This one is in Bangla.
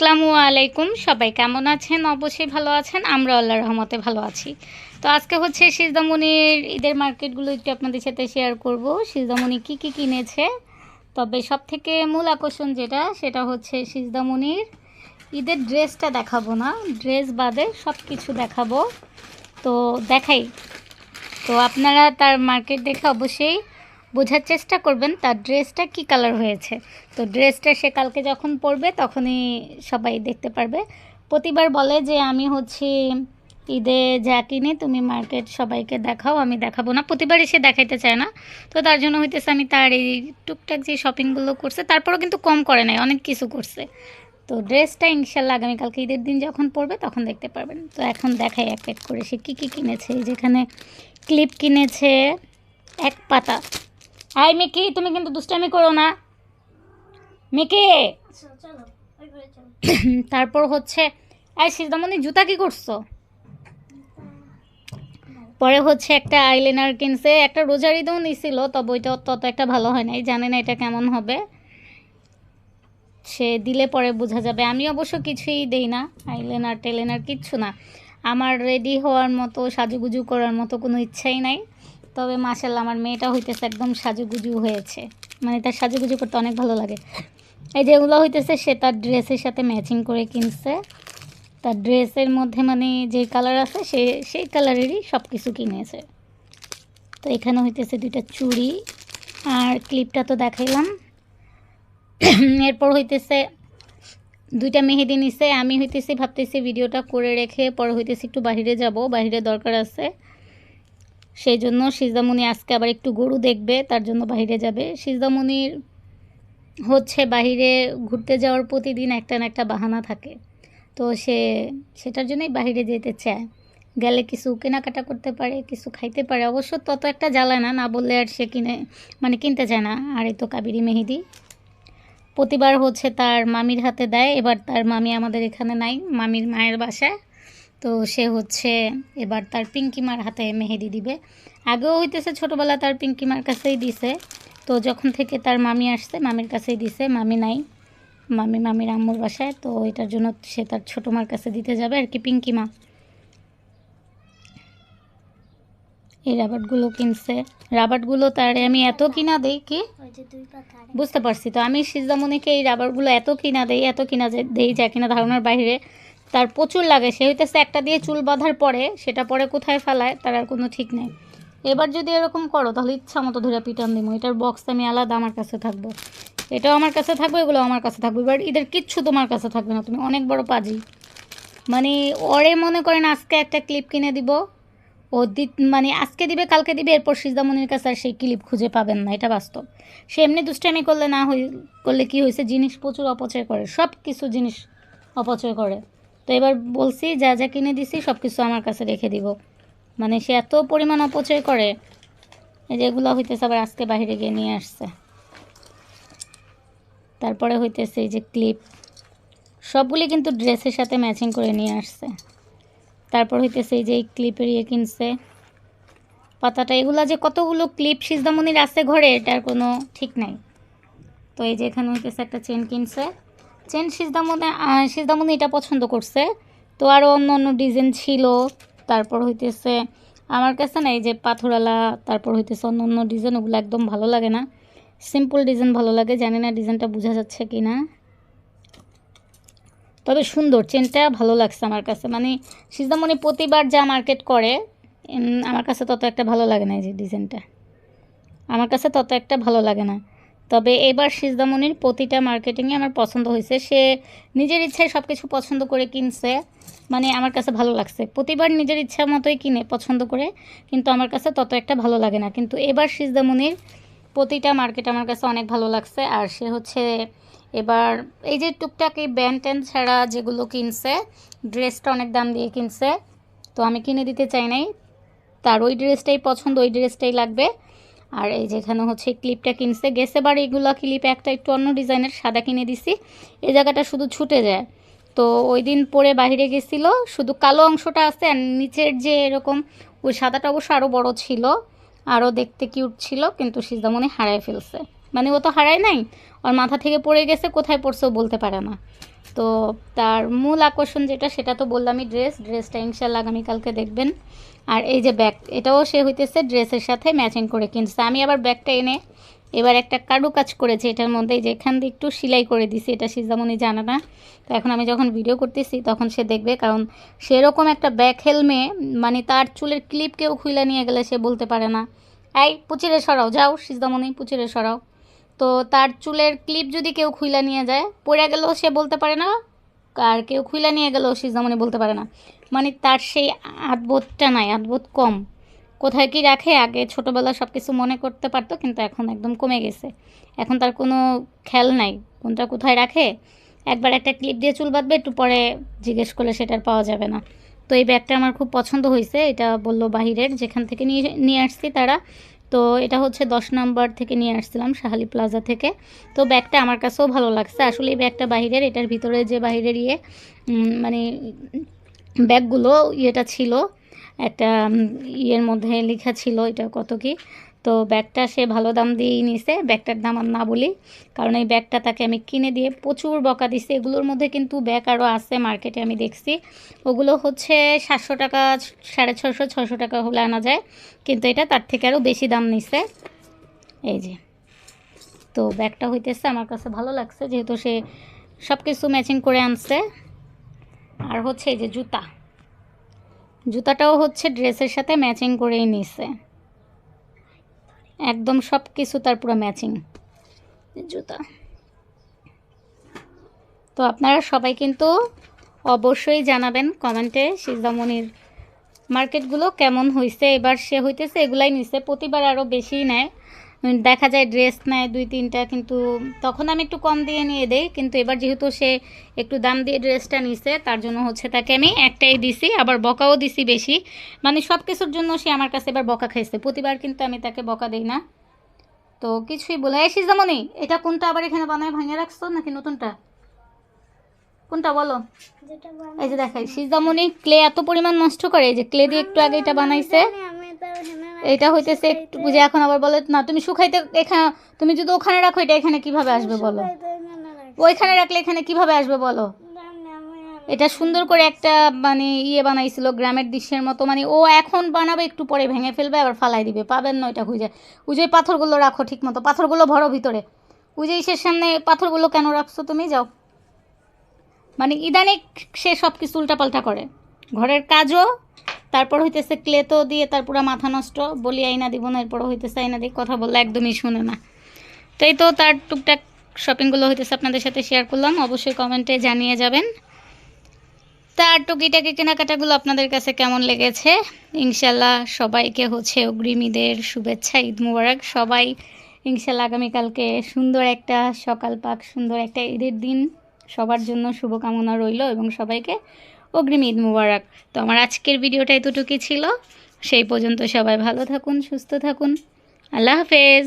আসসালামু আলাইকুম। সবাই কেমন আছেন? অবশ্যই ভালো আছেন। আমরা আল্লাহ রহমতে ভালো আছি। তো আজকে হচ্ছে সিজদামণির ঈদের মার্কেটগুলো একটু আপনাদের সাথে শেয়ার করব। সিজদামণি কি কি কিনেছে? তবে সব থেকে মূল আকর্ষণ যেটা, সেটা হচ্ছে সিজদামণির ঈদের ড্রেসটা দেখাবো না। ড্রেস বাদে সব কিছু দেখাবো। তো দেখাই। তো আপনারা তার মার্কেট দেখে অবশ্যই বোঝার চেষ্টা করবেন তার ড্রেসটা কি কালার হয়েছে। তো ড্রেসটা সে কালকে যখন পরবে তখনই সবাই দেখতে পারবে। প্রতিবার বলে যে আমি হচ্ছে ঈদে যা কিনি তুমি মার্কেট সবাইকে দেখাও, আমি দেখাবো না। প্রতিবারই সে দেখাইতে চায় না। তো তার জন্য হইতেছে আমি তার এই টুকটাক যে শপিংগুলো করছে, তারপরও কিন্তু কম করে নাই, অনেক কিছু করছে। তো ড্রেসটা ইনশাল্লাহ আগামীকালকে ঈদের দিন যখন পরবে তখন দেখতে পারবেন। তো এখন দেখাই এক এক করে সে কী কী কিনেছে। যেখানে ক্লিপ কিনেছে, এক পাতা। হাই মিকি তুমি কিন্তু দুষ্টামি করো না। মিকি! তারপর হচ্ছে এই সিজদামণি জুতা কি করছ? পরে হচ্ছে একটা আইলাইনার কিনছে একটা রোজারিদও নিছিল তবে ওইটা তত একটা ভালো হয় নাই জানে না এটা কেমন হবে। সে দিলে পরে বোঝা যাবে আমি অবশ্য কিছুই দেই না আইলাইনার টেলেনার কিচ্ছু না। আমার রেডি হওয়ার মতো সাজুগুজু করার মতো কোনো ইচ্ছাই নাই। তবে মাসাল্লাহ আমার মেয়েটা হইতেছে একদম সাজুগুজু হয়েছে। মানে তার সাজুগুজু করতে অনেক ভালো লাগে। এই যেগুলো হইতেছে, সে তার ড্রেসের সাথে ম্যাচিং করে কিনছে। তার ড্রেসের মধ্যে মানে যে কালার আছে, সে, সেই কালারেরই সব কিছু কিনেছে। তো এখানে হইতেছে দুইটা চুড়ি। আর ক্লিপটা তো দেখাইলাম। এরপর হইতেছে দুইটা মেহেদি নিছে। আমি হইতেছি ভাবতেছি ভিডিওটা করে রেখে পরে হইতেছি একটু বাহিরে যাব। বাহিরে দরকার আছে। সেই জন্য সিজদামণি আজকে আবার একটু গরু দেখবে, তার জন্য বাইরে যাবে। সিজদামণির হচ্ছে বাহিরে ঘুরতে যাওয়ার প্রতিদিন একটা না একটা বাহানা থাকে। তো সে, সেটার জন্যই বাইরে যেতে চায়। গেলে কিছু কেনাকাটা করতে পারে, কিছু খাইতে পারে। অবশ্য তত একটা জ্বালায় না না বললে আর সে কিনে মানে কিনতে চায় না। আর এই তো কাবেরি মেহেদি। প্রতিবার হচ্ছে তার মামির হাতে দেয়, এবার তার মামি আমাদের এখানে নাই, মামির মায়ের বাসায়। তো সে হচ্ছে এবার তার পিঙ্কিমার হাতে মেহেদি দিবে। আগেও হইতেছে, ছোটোবেলা তার পিঙ্কিমার কাছেই দিছে। তো যখন থেকে তার মামি আসছে, মামির কাছেই দিছে, মামি নাই। মামি মামির আম্মুর বাসায়, তো এটার জন্য সে তার ছোটো মার কাছে দিতে যাবে আর কি পিঙ্কিমা এই রাবারগুলো কিনছে। রাবারগুলো তারে আমি এত কিনা দেই কি? বুঝতে পারছি তো। আমি সিজদামণিকে এই রাবারগুলো এত কিনা দেই, এত কিনা দেই যা কিনা ধারণার বাইরে। তার প্রচুর লাগে। সে হইতেছে একটা দিয়ে চুল বাঁধার পরে সেটা পরে কোথায় ফেলায় তার আর কোনো ঠিক নেই। এবার যদি এরকম করো, তাহলে ইচ্ছা মতো ধরে পিটান দিব এটার বক্স আমি আলাদা আমার কাছে থাকব। এটাও আমার কাছে থাকবে, এগুলো আমার কাছে থাকবে। এবার এদের কিচ্ছু তোমার কাছে থাকবে না। তুমি অনেক বড় পাজি। মানে ওরে মনে করেন আজকে একটা ক্লিপ কিনে দিব। ও দি মানে আজকে দিবে, কালকে দিবে, এরপর সিজদামনির কাছে আর সেই ক্লিপ খুঁজে পাবেন না। এটা বাস্তব। সে এমনি দুষ্টামি করলে না হই, করলে কি হয়েছে জিনিস প্রচুর অপচয় করে। সব কিছু জিনিস অপচয় করে। তো এবার বলছি, যা যা কিনে দিছি সব কিছু আমার কাছে রেখে দিব। মানে সে এত পরিমাণ অপচয় করে, এই যে এগুলো হইতেছে আবার আজকে বাইরে গিয়ে নিয়ে আসছে। তারপরে হইতেছে এই যে ক্লিপ। সবগুলি কিন্তু ড্রেসের সাথে ম্যাচিং করে নিয়ে আসছে। তারপর হইতেছে এই যে এই ক্লিপের ইয়ে কিনছে। পাতাটা, এগুলা যে কতগুলো ক্লিপ সিজদামনির আছে ঘরে, এটার কোনো ঠিক নাই। তো এই যে এখানে হইতেছে একটা চেন কিনছে। চেন সিজদামনে সিজদামনি এটা পছন্দ করছে। তো আরও অন্য অন্য ডিজাইন ছিল। তারপর হইতেছে, আমার কাছে না এই যে পাথরওয়ালা তারপর হইতেছে অন্য অন্য ডিজাইন, ওগুলো একদম ভালো লাগে না। সিম্পল ডিজাইন ভালো লাগে, জানি না ডিজাইনটা বোঝা যাচ্ছে কি না তবে সুন্দর, চেনটা ভালো লাগছে আমার কাছে। মানে সিজদামণি প্রতিবার যা মার্কেট করে আমার কাছে তত একটা ভালো লাগে না এই যে ডিজাইনটা। আমার কাছে তত একটা ভালো লাগে না। তবে এবার সিজদামণির প্রতিটা মার্কেটিংয়ে আমার পছন্দ হয়েছে। সে নিজের ইচ্ছায় সব কিছু পছন্দ করে কিনছে। মানে আমার কাছে ভালো লাগছে। প্রতিবার নিজের ইচ্ছা মতোই কিনে পছন্দ করে, কিন্তু আমার কাছে তত একটা ভালো লাগে না। কিন্তু এবার সিজদামনির প্রতিটা মার্কেট আমার কাছে অনেক ভালো লাগছে। আর সে হচ্ছে এবার এই যে টুকটাক এই ব্যান্ড ট্যান্ড ছাড়া যেগুলো কিনছে, ড্রেসটা অনেক দাম দিয়ে কিনছে। তো আমি কিনে দিতে চাই নাই। তার ওই ড্রেসটাই পছন্দ, ওই ড্রেসটাই লাগবে। আর এই যেখানে হচ্ছে ক্লিপটা কিনছে। গেছে বার এইগুলো ক্লিপ একটা একটু অন্য ডিজাইনের সাদা কিনে দিছি। এই জায়গাটা শুধু ছুটে যায়। তো ওই দিন পরে বাইরে গেছিল, শুধু কালো অংশটা আছে আর নিচের যে এরকম ওই সাদাটা অবশ্য আরও বড় ছিল আরও দেখতে কিউট ছিল, কিন্তু সিজদামণি হারায় ফেলছে। মানে ও তো হারায় নাই ওর মাথা থেকে পড়ে গেছে, কোথায় পড়ছে বলতে পারে না। তো তার মূল আকর্ষণ যেটা, সেটা তো বললামই ড্রেস ড্রেসটা ইনশাল্লাহ আগামীকালকে দেখবেন। আর এই যে ব্যাগ এটাও সে হইতেছে ড্রেসের সাথে ম্যাচিং করে কিনছে। আমি আবার ব্যাগটা এনে এবার একটা কারু কাজ করেছি, এটার মধ্যে এই যে এখান দিয়ে একটু সেলাই করে দিছি, এটা সিজামনি জানে না। তো এখন আমি যখন ভিডিও করতেছি, তখন সে দেখবে, কারণ সেরকম একটা ব্যাগ হেলমে মানে তার চুলের ক্লিপ কেউ খুলে নিয়ে গেলে সে বলতে পারে না। এই, পুচিরে সরাও, যাও, সিজামনি, পুচিরে সরাও। তো তার চুলের ক্লিপ যদি কেউ খুইলা নিয়ে যায়, পড়ে গেলেও সে বলতে পারে না, আর কেউ খুইলা নিয়ে গেলেও সিজামনি বলতে পারে না। মানে তার সেই আদবোধটা নাই আদবোধ কম। কোথায় কি রাখে, আগে ছোটোবেলা সব কিছু মনে করতে পারতো, কিন্তু এখন একদম কমে গেছে। এখন তার কোনো খেয়াল নাই, কোনটা কোথায় রাখে। একবার একটা ক্লিপ দিয়ে চুল বাঁধবে, একটু পরে জিজ্ঞেস করলে সেটার পাওয়া যাবে না। তো এই ব্যাগটা আমার খুব পছন্দ হয়েছে এটা বলল বাহিরের, যেখান থেকে নিয়ে নিয়ে আসছি তারা। তো এটা হচ্ছে দশ নাম্বার থেকে নিয়ে আসছিলাম শাহালি প্লাজা থেকে। তো ব্যাগটা আমার কাছেও ভালো লাগছে। আসলে এই ব্যাগটা বাহিরের, এটার ভিতরে যে বাহিরের ইয়ে মানে ব্যাগগুলো ইয়েটা ছিল, একটা ইয়ের মধ্যে লেখা ছিল, এটা কত কি? তো ব্যাগটা সে ভালো দাম দিয়েই নিছে ব্যাগটার দাম আর না বলি কারণ এই ব্যাগটা তাকে আমি কিনে দিয়ে প্রচুর বকা দিছি এগুলোর মধ্যে কিন্তু ব্যাগ আরও আছে, মার্কেটে আমি দেখছি। ওগুলো হচ্ছে সাতশো টাকা, সাড়ে ছশো ছশো টাকা হলে আনা যায়। কিন্তু এটা তার থেকে আরও বেশি দাম নিছে এই যে। তো ব্যাগটা হইতেছে আমার কাছে ভালো লাগছে, যেহেতু সে সব কিছু ম্যাচিং করে আনছে। আর হচ্ছে এই যে জুতা। জুতাটাও হচ্ছে ড্রেসের সাথে ম্যাচিং করেই নিছে একদম সব কিছু তার পুরো ম্যাচিং জুতা। তো আপনারা সবাই কিন্তু অবশ্যই জানাবেন কমেন্টে সিদ্ধামণির মার্কেটগুলো কেমন হয়েছে এবার সে হইতেছে, এগুলাই নিছে। প্রতিবার আরও বেশি নেয়। দেখা যায় ড্রেস নেয় দুই তিনটা কিন্তু তখন আমি একটু কম দিয়ে নিয়ে দেই কিন্তু এবার যেহেতু সে একটু দাম দিয়ে ড্রেসটা নিছে তার জন্য হচ্ছে তাকে আমি একটাই দিছি আবার বকাও দিছি বেশি। মানে সব কিছুর জন্য সে আমার কাছে এবার বকা খাইছে। প্রতিবার কিন্তু আমি তাকে বকা দিই না। তো কিছুই বলে এসিস যেমনই এটা কোনটা আবার এখানে বানায় ভাঙে রাখছো নাকি নতুনটা? কোনটা বলো? এই যে দেখাই সিজামনি ক্লে এত পরিমাণ নষ্ট করে এই যে ক্লে দিয়ে একটু আগে এটা বানাইছে। এটা হইতেছে একটু বুঝে এখন আবার বলে না তুমি শুকাইতে এখানে তুমি যদি ওখানে রাখো এটা এখানে কীভাবে আসবে বলো? ওইখানে রাখলে এখানে কীভাবে আসবে বলো? এটা সুন্দর করে একটা মানে ইয়ে বানাইছিল গ্রামের দৃশ্যের মতো মানে ও এখন বানাবে একটু পরে ভেঙে ফেলবে আবার ফালাই দিবে। পাবেন না ওইটা খুঁজে। উজে পাথরগুলো রাখো ঠিক মতো পাথরগুলো ভরো ভিতরে। উজে ইসের সামনে পাথরগুলো কেন রাখছো তুমি? যাও। মানে ইদানিক সে সব কিছু উল্টাপাল্টা করে। ঘরের কাজও তারপর হইতেছে ক্লেতো দিয়ে তার মাথা নষ্ট। বলি, আইনা দিব না এরপর হইতেছে আইনা দিয়ে কথা বললে একদমই শুনে না। তো এই তো তার টুকটাক শপিংগুলো হইতেছে আপনাদের সাথে শেয়ার করলাম। অবশ্যই কমেন্টে জানিয়ে যাবেন। তার টুকিটাকি কেনাকাটাগুলো আপনাদের কাছে কেমন লেগেছে? ইনশাল্লাহ সবাইকে হচ্ছে অগ্রিম ঈদের শুভেচ্ছা, ঈদ মুবারক। সবাই ইনশাল্লাহ আগামীকালকে সুন্দর একটা সকাল পাক, সুন্দর একটা ঈদের দিন। সবার জন্য শুভকামনা রইল এবং সবাইকে অগ্রিম ঈদ মুবারক। তো আমার আজকের ভিডিওটা এতটুকুই ছিল। সেই পর্যন্ত সবাই ভালো থাকুন, সুস্থ থাকুন। আল্লাহ হাফেজ।